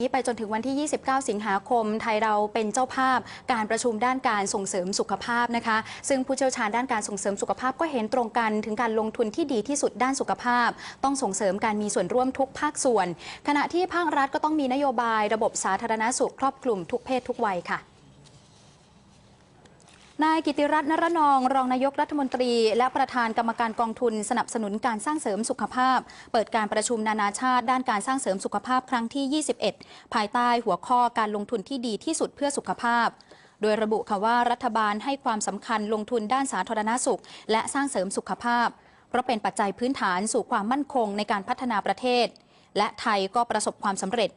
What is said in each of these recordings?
นี้ไปจนถึงวันที่ 29 สิงหาคม ไทยเราเป็นเจ้าภาพการประชุมด้านการส่งเสริมสุขภาพนะคะ ซึ่งผู้เชี่ยวชาญด้านการส่งเสริมสุขภาพก็เห็นตรงกันถึงการลงทุนที่ดีที่สุดด้านสุขภาพ ต้องส่งเสริมการมีส่วนร่วมทุกภาคส่วน ขณะที่ภาครัฐก็ต้องมีนโยบาย ระบบสาธารณสุขครอบคลุมทุกเพศทุกวัยค่ะ นายกิติรัตน์นรนอง รองนายกรัฐมนตรี และประธานกรรมการกองทุนสนับสนุนการสร้างเสริมสุขภาพ เปิดการประชุมนานาชาติด้านการสร้างเสริมสุขภาพครั้งที่ 21 ภายใต้หัวข้อการลงทุนที่ดีที่สุดเพื่อสุขภาพ โดยระบุค่ะว่ารัฐบาลให้ความสำคัญลงทุนด้านสาธารณสุข และสร้างเสริมสุขภาพ เพราะเป็นปัจจัยพื้นฐานสู่ความมั่นคงในการพัฒนาประเทศ และไทยก็ประสบความสำเร็จ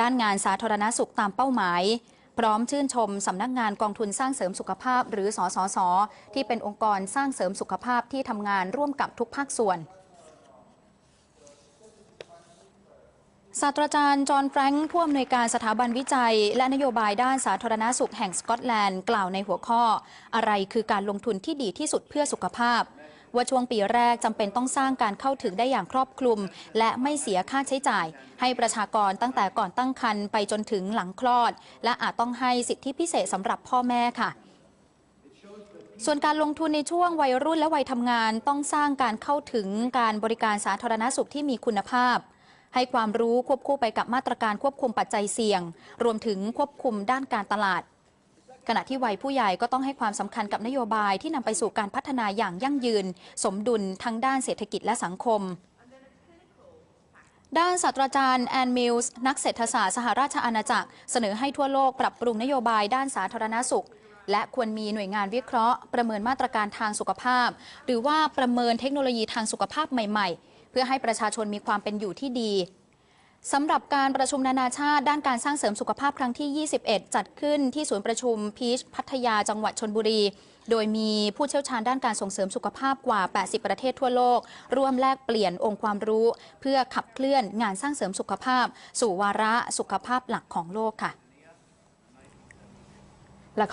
ด้านงานสาธารณสุขตามเป้าหมาย พร้อมชื่นชมสำนักงานกองทุนสร้างเสริมสุขภาพ หรือสสส ที่เป็นองค์กรสร้างเสริมสุขภาพที่ทำงานร่วมกับทุกภาคส่วนศาสตราจารย์ จอห์นแฟรงค์ผู้อำนวยการสถาบันวิจัย และนโยบายด้านสาธารณสุขแห่งสกอตแลนด์ กล่าวในหัวข้อ อะไรคือการลงทุนที่ดีที่สุดเพื่อสุขภาพ ว่าช่วงปีแรกจำเป็นต้องสร้างการเข้าถึงได้อย่างครอบคลุม และไม่เสียค่าใช้จ่าย ให้ประชากรตั้งแต่ก่อนตั้งครรภ์ไปจนถึงหลังคลอด และอาจต้องให้สิทธิพิเศษสำหรับพ่อแม่ค่ะส่วนการลงทุนในช่วงวัยรุ่นและวัยทำงานต้องสร้างการเข้าถึงการบริการสาธารณสุขที่มีคุณภาพ ให้ความรู้ควบคู่ไปกับมาตรการควบคุมปัจจัยเสี่ยง รวมถึงควบคุมด้านการตลาด ขณะที่วัยผู้ใหญ่ก็ต้องให้ความสำคัญกับนโยบายที่นำไปสู่การพัฒนาอย่างยั่งยืน สมดุลทั้งด้านเศรษฐกิจและสังคมด้านศาสตราจารย์แอนมิลส์นักเศรษฐศาสตร์สหราชอาณาจักร เสนอให้ทั่วโลกปรับปรุงนโยบายด้านสาธารณสุข และควรมีหน่วยงานวิเคราะห์ ประเมินมาตรการทางสุขภาพ หรือว่าประเมินเทคโนโลยีทางสุขภาพใหม่ ๆ เพื่อให้ประชาชนมีความเป็นอยู่ที่ดี สำหรับการประชุมนานาชาติด้านการสร้างเสริมสุขภาพครั้งที่ 21 จัดขึ้นที่ศูนย์ประชุมพีชพัทยาจังหวัดชนบุรี โดยมีผู้เชี่ยวชาญด้านการส่งเสริมสุขภาพกว่า 80 ประเทศทั่วโลก ร่วมแลกเปลี่ยนองค์ความรู้ เพื่อขับเคลื่อนงานสร้างเสริมสุขภาพ สู่วาระสุขภาพหลักของโลกค่ะ